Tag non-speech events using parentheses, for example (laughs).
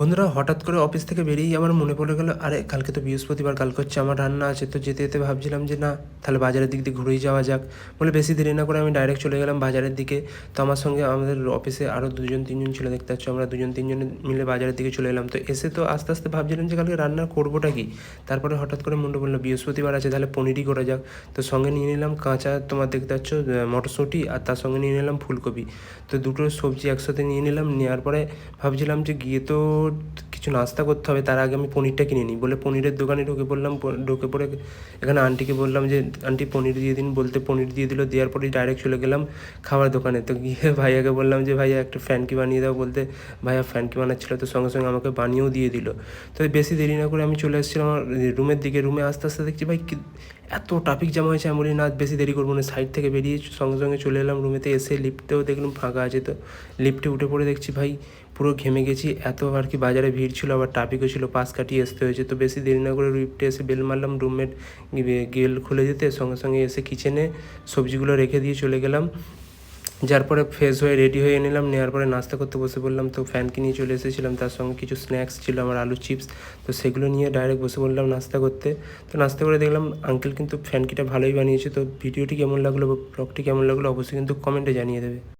বন্ধুরা, হঠাৎ করে অফিস থেকে বেরিয়েই আমার মনে পড়ে গেল, আরে কালকে তো বৃহস্পতিবার কালকে হচ্ছে আমার রান্না আছে, তো যেতে যেতে ভাবছিলাম যে না, তাহলে বাজারের দিক দিয়ে ঘুরেই যাওয়া যাক। বলে বেশি দেরি না করে আমি ডাইরেক্ট চলে গেলাম বাজারের দিকে। তো আমার সঙ্গে আমাদের অফিসে আরও দুজন, তিনজন ছিল, দেখতে পাচ্ছ আমরা দুজন, তিনজন মিলে বাজারের দিকে চলে এলাম। তো এসে তো আস্তে আস্তে ভাবছিলাম যে কালকে রান্না করবোটা কি? তারপরে হঠাৎ করে মনে পড়ল বৃহস্পতিবার আছে, তাহলে পনিরই করা যাক। তো সঙ্গে নিয়ে নিলাম কাঁচা, তোমার দেখতে পাচ্ছ মটরশুঁটি, আর তার সঙ্গে নিয়ে নিলাম ফুলকপি। তো দুটো সবজি একসাথে নিয়ে নিলাম, নেওয়ার পরে ভাবছিলাম যে গিয়ে তো কিছু নাস্তা করতে হবে, তার আগে আমি পনিরটা কিনে নিই। বলে পনিরের দোকানে ঢুকে পড়লাম ঢুকে পড়ে এখানে আন্টিকে বললাম যে আন্টি পনির দিয়ে দিন। বলতে পনির দিয়ে দিল, দেওয়ার পরেই ডাইরেক্ট চলে গেলাম খাবার দোকানে। তো গিয়ে (laughs) ভাইয়াকে বললাম যে, ভাইয়া, একটা ফ্যানকি বানিয়ে দাও। বলতে, ভাইয়া ফ্যানকি বানাচ্ছিল। তো সঙ্গে সঙ্গে আমাকে বানিয়েও দিয়ে দিল। তো বেশি দেরি না করে আমি চলে এসেছিলাম আমার রুমের দিকে। রুমে আস্তে আস্তে দেখছি, ভাই এত ট্রাফিক জ্যাম হয়েছে আমি বলি না বেশি দেরি করব না সাইড থেকে বেরিয়ে সঙ্গে সঙ্গে চলে এলাম রুমেতে এসে লিফটেও দেখলাম ফাঁকা আছে তো লিফটে উঠে পড়ে দেখছি ভাই, পুরো ঘেমে গেছি, এত আর কি বাজারে ভিড় ছিল, আবার ট্রাফিকও ছিল, পাশ কাটিয়ে আসতে হয়েছে, তো বেশি দেরি না করে লিফটে এসে বেল মারলাম রুমমেট গেল খুলে যেতে সঙ্গে সঙ্গে এসে কিচেনে সবজিগুলো রেখে দিয়ে চলে গেলাম যার পরে ফ্রেশ হয়ে রেডি হয়ে নিলাম নেওয়ার পরে নাস্তা করতে বসে বললাম তো ফ্যানকে নিয়ে চলে এসেছিলাম, তার সঙ্গে কিছু স্ন্যাক্স ছিল, আমার আলু চিপস তো সেগুলো নিয়ে ডাইরেক্ট বসে বললাম নাস্তা করতে। তো নাস্তা করে দেখলাম আঙ্কেল কিন্তু ফ্যানকিটা ভালোই বানিয়েছে, তো ভিডিওটি কেমন লাগল বা ব্লগটি কেমন লাগল অবশ্যই কিন্তু কমেন্টে জানিয়ে দেবে।